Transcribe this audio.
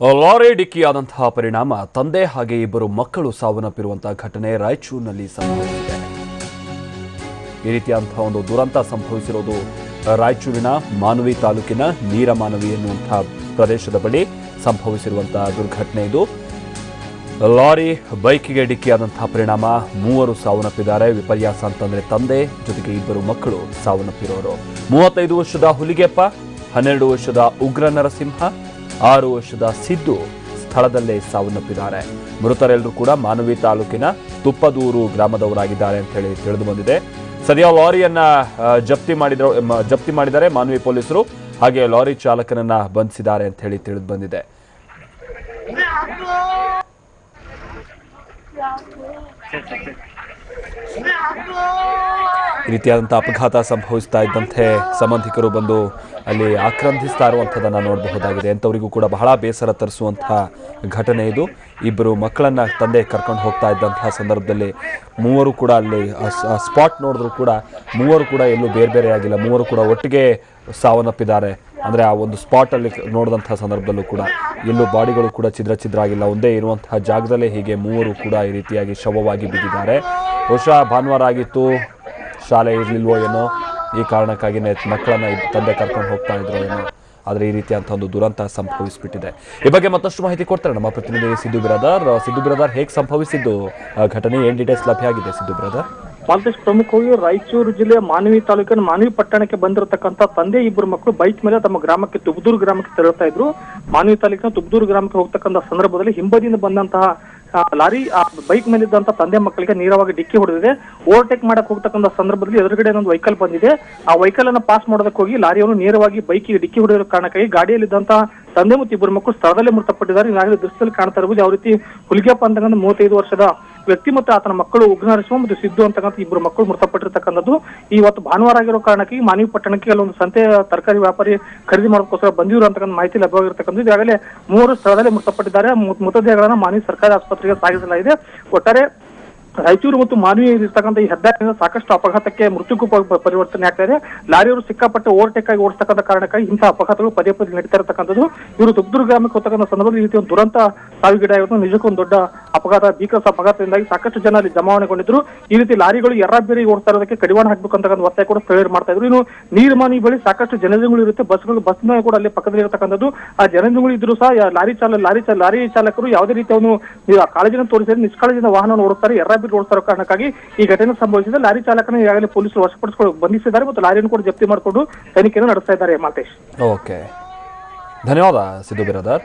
Lorry ಡಿಕ್ಕಿಯಾದಂತಹ ಪರಿಣಾಮ, ತಂದೆ ಹಾಗೆ ಇಬ್ಬರು ಮಕ್ಕಳು ಸಾವನ್ನಪ್ಪಿರುವಂತಹ ಘಟನೆ ರಾಯಚೂರಿನಲ್ಲಿ ಸಂಭವಿಸಿದೆ. ಈ ರೀತಿಯಾದಂತಹ ಒಂದು ದುರಂತ ಸಂಭವಿಸಿರೋದು ರಾಯಚೂರಿನ ಮಾನವಿ ತಾಲೂಕಿನ ನೀರಮಾನವಿ ಎನ್ನುವಂತಹ ಪ್ರದೇಶದ ಬಳಿ ಸಂಭವಿಸಿರುವಂತಹ ದುರ್ಘಟನೆ ಇದು. ಲಾರಿ ಬೈಕಿಗೆ ಡಿಕ್ಕಿಯಾದಂತಹ ಪರಿಣಾಮ, ಮೂವರು ಸಾವನ್ನಪ್ಪಿದ್ದಾರೆ. ವಿಪರ್ಯಾಸ ಅಂತಂದ್ರೆ ತಂದೆ, ಜೊತೆಗೆ ಇಬ್ಬರು ಮಕ್ಕಳು ಸಾವನ್ನಪ್ಪಿರೋರು. ಮೂವತ್ತೈದು ವರ್ಷದ ಹುಲಿಗೆಪ್ಪ, ಹನ್ನೆರಡು ವರ್ಷದ ಉಗ್ರ ನರಸಿಂಹ ಆರು ವರ್ಷದ ಸಿದ್ದು ಸ್ಥಳದಲ್ಲೇ ಸಾವನ್ನಪ್ಪಿದ್ದಾರೆ. ಮೃತರೆಲ್ಲರೂ ಕೂಡ ಮಾನವಿ ತಾಲೂಕಿನ ತುಪ್ಪದೂರು ಗ್ರಾಮದವರಾಗಿದ್ದಾರೆ ಅಂತ ಹೇಳಿ ತಿಳಿದು ಬಂದಿದೆ. ಸದ್ಯ ಲಾರಿಯನ್ನ ಜಪ್ತಿ ಮಾಡಿದ ಜಪ್ತಿ ಮಾಡಿದ್ದಾರೆ ಮಾನವಿ ಪೊಲೀಸರು. ಹಾಗೆ ಲಾರಿ ಚಾಲಕನನ್ನ ಬಂಧಿಸಿದ್ದಾರೆ ಅಂತ ಹೇಳಿ ತಿಳಿದು ಬಂದಿದೆ. ರೀತಿಯಾದಂಥ ಅಪಘಾತ ಸಂಭವಿಸ್ತಾ ಇದ್ದಂತೆ ಸಂಬಂಧಿಕರು ಬಂದು ಅಲ್ಲಿ ಆಕ್ರಂದಿಸ್ತಾ ಇರುವಂಥದ್ದನ್ನು ನೋಡಬಹುದಾಗಿದೆ. ಅಂಥವರಿಗೂ ಕೂಡ ಬಹಳ ಬೇಸರ ತರಿಸುವಂತಹ ಘಟನೆ ಇದು. ಇಬ್ಬರು ಮಕ್ಕಳನ್ನು ತಂದೆ ಕರ್ಕೊಂಡು ಹೋಗ್ತಾ ಇದ್ದಂತಹ ಸಂದರ್ಭದಲ್ಲಿ ಮೂವರು ಕೂಡ ಅಲ್ಲಿ ಸ್ಪಾಟ್ ನೋಡಿದ್ರು ಕೂಡ ಮೂವರು ಕೂಡ ಎಲ್ಲೂ ಬೇರೆ ಬೇರೆ ಆಗಿಲ್ಲ. ಮೂವರು ಕೂಡ ಒಟ್ಟಿಗೆ ಸಾವನ್ನಪ್ಪಿದ್ದಾರೆ. ಅಂದರೆ ಆ ಒಂದು ಸ್ಪಾಟಲ್ಲಿ ನೋಡಿದಂಥ ಸಂದರ್ಭದಲ್ಲೂ ಕೂಡ ಎಲ್ಲೂ ಬಾಡಿಗಳು ಕೂಡ ಛಿದ್ರ ಛಿದ್ರ ಆಗಿಲ್ಲ. ಒಂದೇ ಇರುವಂತಹ ಜಾಗದಲ್ಲೇ ಹೀಗೆ ಮೂವರು ಕೂಡ ಈ ರೀತಿಯಾಗಿ ಶವವಾಗಿ ಬಿದ್ದಿದ್ದಾರೆ. ಬಹುಶಃ ಭಾನುವಾರ ಆಗಿತ್ತು. ಶಾಲೆ ಇರಲಿಲ್ವೋ ಏನೋ, ಈ ಕಾರಣಕ್ಕಾಗಿನೇ ಮಕ್ಕಳನ್ನ ತಂದೆ ಕರ್ಕೊಂಡು ಹೋಗ್ತಾ ಇದ್ರು ಏನೋ. ಆದರೆ ಈ ರೀತಿಯಂಥ ಒಂದು ದುರಂತ ಸಂಭವಿಸಿಬಿಟ್ಟಿದೆ. ಈ ಬಗ್ಗೆ ಮತ್ತಷ್ಟು ಮಾಹಿತಿ ಕೊಡ್ತಾರೆ ನಮ್ಮ ಪ್ರತಿನಿಧಿ ಸಿದ್ದು ಬಿರಾದರ್. ಸಿದ್ದು ಬಿರಾದರ್, ಹೇಗೆ ಸಂಭವಿಸಿದ್ದು? ಘಟನೆ ಏನ್ ಡೀಟೇಲ್ಸ್ ಲಭ್ಯ ಆಗಿದೆ ಸಿದ್ದು ಬಿರಾದರ್? ಮಾಲ್ತೇಶ್ ಪ್ರಮುಖವಾಗಿ ರಾಯಚೂರು ಜಿಲ್ಲೆಯ ಮಾನವಿ ತಾಲೂಕಿನ ಮಾನವಿ ಪಟ್ಟಣಕ್ಕೆ ಬಂದಿರತಕ್ಕಂತ ತಂದೆ ಇಬ್ಬರು ಮಕ್ಕಳು ಬೈಕ್ ಮೇಲೆ ತಮ್ಮ ಗ್ರಾಮಕ್ಕೆ ತುಬ್ದೂರು ಗ್ರಾಮಕ್ಕೆ ತೆರಳುತ್ತಾ ಇದ್ರು. ಮಾನವಿ ತಾಲೂಕಿನ ತುಬ್ದೂರು ಗ್ರಾಮಕ್ಕೆ ಹೋಗ್ತಕ್ಕಂಥ ಸಂದರ್ಭದಲ್ಲಿ ಹಿಂಬದಿಯಿಂದ ಬಂದಂತಹ ಲಾರಿ, ಆ ಬೈಕ್ ಮೇಲಿದ್ದಂತ ತಂದೆ ಮಕ್ಕಳಿಗೆ ನೇರವಾಗಿ ಡಿಕ್ಕಿ ಹೊಡೆದಿದೆ. ಓವರ್ಟೇಕ್ ಮಾಡಕ್ ಹೋಗ್ತಕ್ಕಂತ ಸಂದರ್ಭದಲ್ಲಿ ಎದುರುಗಡೆ ಒಂದು ವೆಹಿಕಲ್ ಬಂದಿದೆ. ಆ ವೆಹಿಕಲ್ ಅನ್ನ ಪಾಸ್ ಮಾಡೋದಕ್ಕೆ ಹೋಗಿ ಲಾರಿಯನ್ನು ನೇರವಾಗಿ ಬೈಕಿಗೆ ಡಿಕ್ಕಿ ಹೊಡೆದಿರೋ ಕಾರಣಕ್ಕಾಗಿ ಗಾಡಿಯಲ್ಲಿದ್ದಂತಹ ತಂದೆ ಮತ್ತು ಇಬ್ಬರು ಮಕ್ಕಳು ಸ್ಥಳದಲ್ಲೇ ಮೃತಪಟ್ಟಿದ್ದಾರೆ. ಈಗಾಗಲೇ ದೃಶ್ಯದಲ್ಲಿ ಕಾಣ್ತಾ ಇರಬಹುದು ಯಾವ ರೀತಿ ಹುಲಿಗೆಪ್ಪ ಅಂತಕ್ಕಂಥ ಮೂವತ್ತೈದು ವರ್ಷದ ವ್ಯಕ್ತಿ ಮತ್ತು ಆತನ ಮಕ್ಕಳು ಉಗ್ರನರಸಿಂಹ ಮತ್ತು ಸಿದ್ದು ಅಂತಕ್ಕಂಥ ಇಬ್ಬರು ಮಕ್ಕಳು ಮೃತಪಟ್ಟಿರ್ತಕ್ಕಂಥದ್ದು. ಇವತ್ತು ಭಾನುವಾರ ಆಗಿರೋ ಕಾರಣಕ್ಕೆ ಮಾನವಿ ಪಟ್ಟಣಕ್ಕೆ ಅಲ್ಲೊಂದು ಸಂತೆ, ತರಕಾರಿ ವ್ಯಾಪಾರಿ ಖರೀದಿ ಮಾಡೋದಕ್ಕೋಸ್ಕರ ಬಂದಿರು ಅಂತಕ್ಕಂಥ ಮಾಹಿತಿ ಲಭ್ಯವಾಗಿರ್ತಕ್ಕಂಥದ್ದು. ಈಗಾಗಲೇ ಮೂವರು ಸ್ಥಳದಲ್ಲೇ ಮೃತಪಟ್ಟಿದ್ದಾರೆ. ಮೃತದೇಹಗಳನ್ನ ಮಾನವಿ ಸರ್ಕಾರಿ ಆಸ್ಪತ್ರೆಗೆ ಸಾಗಿಸಲಾಗಿದೆ. ಒಟ್ಟಾರೆ ರಾಯಚೂರು ಮತ್ತು ಮಾನವೀಯ ಇರ್ತಕ್ಕಂಥ ಈ ಹೆದ್ದಾರಿಯಿಂದ ಸಾಕಷ್ಟು ಅಪಘಾತಕ್ಕೆ ಮೃತ್ಯುಕು ಪರಿವರ್ತನೆ ಆಗ್ತಾ ಇದೆ. ಲಾರಿಯವರು ಸಿಕ್ಕಾಪಟ್ಟೆ ಓವರ್ಟೇಕ್ ಆಗಿ ಓಡಿಸ್ತಕ್ಕಂಥ ಕಾರಣಕ್ಕಾಗಿ ಇಂತಹ ಅಪಘಾತಗಳು ಪದೇ ಪದೇ ನಡೀತಾ ಇರತಕ್ಕಂಥದ್ದು. ಇವರು ತುಬ್ದೂರು ಗ್ರಾಮಕ್ಕೆ ಹೋಗ್ತಕ್ಕಂಥ ಸಂದರ್ಭದಲ್ಲಿ ಈ ರೀತಿ ಒಂದು ದುರಂತ ಸಾವಿಗೀಡಾಗಿರೋದು ನಿಜಕ್ಕೂ ಒಂದು ದೊಡ್ಡ ಅಪಘಾತ, ಭೀಕರ ಅಪಘಾತದಿಂದಾಗಿ ಸಾಕಷ್ಟು ಜನ ಅಲ್ಲಿ ಜಮಾವಣೆಗೊಂಡಿದ್ರು. ಈ ರೀತಿ ಲಾರಿಗಳು ಎರ್ರಾಬೇರಿ ಓಡ್ತಾ ಇರೋದಕ್ಕೆ ಕಡಿವಾಣ ಹಾಕ್ಬೇಕು ಅಂತಕ್ಕಂಥ ಒತ್ತಾಯ ಕೂಡ ಸ್ಥಳೀಯರು ಮಾಡ್ತಾ ಇದ್ರು. ಇನ್ನು ನೀರ್ಮಾನಿ ಬಳಿ ಸಾಕಷ್ಟು ಜನಜಂಗುಳಿ ಇರುತ್ತೆ. ಬಸ್ಗಳು, ಬಸ್ ಕೂಡ ಅಲ್ಲಿ ಪಕ್ಕದಲ್ಲಿ ಇರತಕ್ಕಂಥದ್ದು. ಆ ಜನಜಂಗುಳಿ ಇದ್ರು ಸಹ ಲಾರಿ ಚಾಲ ಲಾರಿ ಲಾರಿ ಚಾಲಕರು ಯಾವುದೇ ರೀತಿ ಅವನು ಕಾಳಜಿನ ತೋರಿಸಿದ್ರೆ ನಿಷ್ಕಾಳಜಿನ ವಾಹನ ಓಡಿಸ್ತಾರೆ ಓಡಿಸ್ತಾ ಇರೋ ಕಾರಣಕ್ಕಾಗಿ ಈ ಘಟನೆ ಸಂಭವಿಸಿದೆ ಲಾರಿ ಚಾಲಕನ ಈಗಾಗಲೇ ಪೊಲೀಸರು ವಶಪಡಿಸಿಕೊಂಡು ಬಂಧಿಸಿದ್ದಾರೆ ಮತ್ತು ಲಾರಿಯನ್ನು ಕೂಡ ಜಪ್ತಿ ಮಾಡಿಕೊಂಡು ತನಿಖೆಯನ್ನು ನಡೆಸ್ತಾ ಇದ್ದಾರೆ ಮಾಲ್ತೇಶ್ ಓಕೆ ಧನ್ಯವಾದ ಸಿದ್ದು ಬಿರಾದರ್!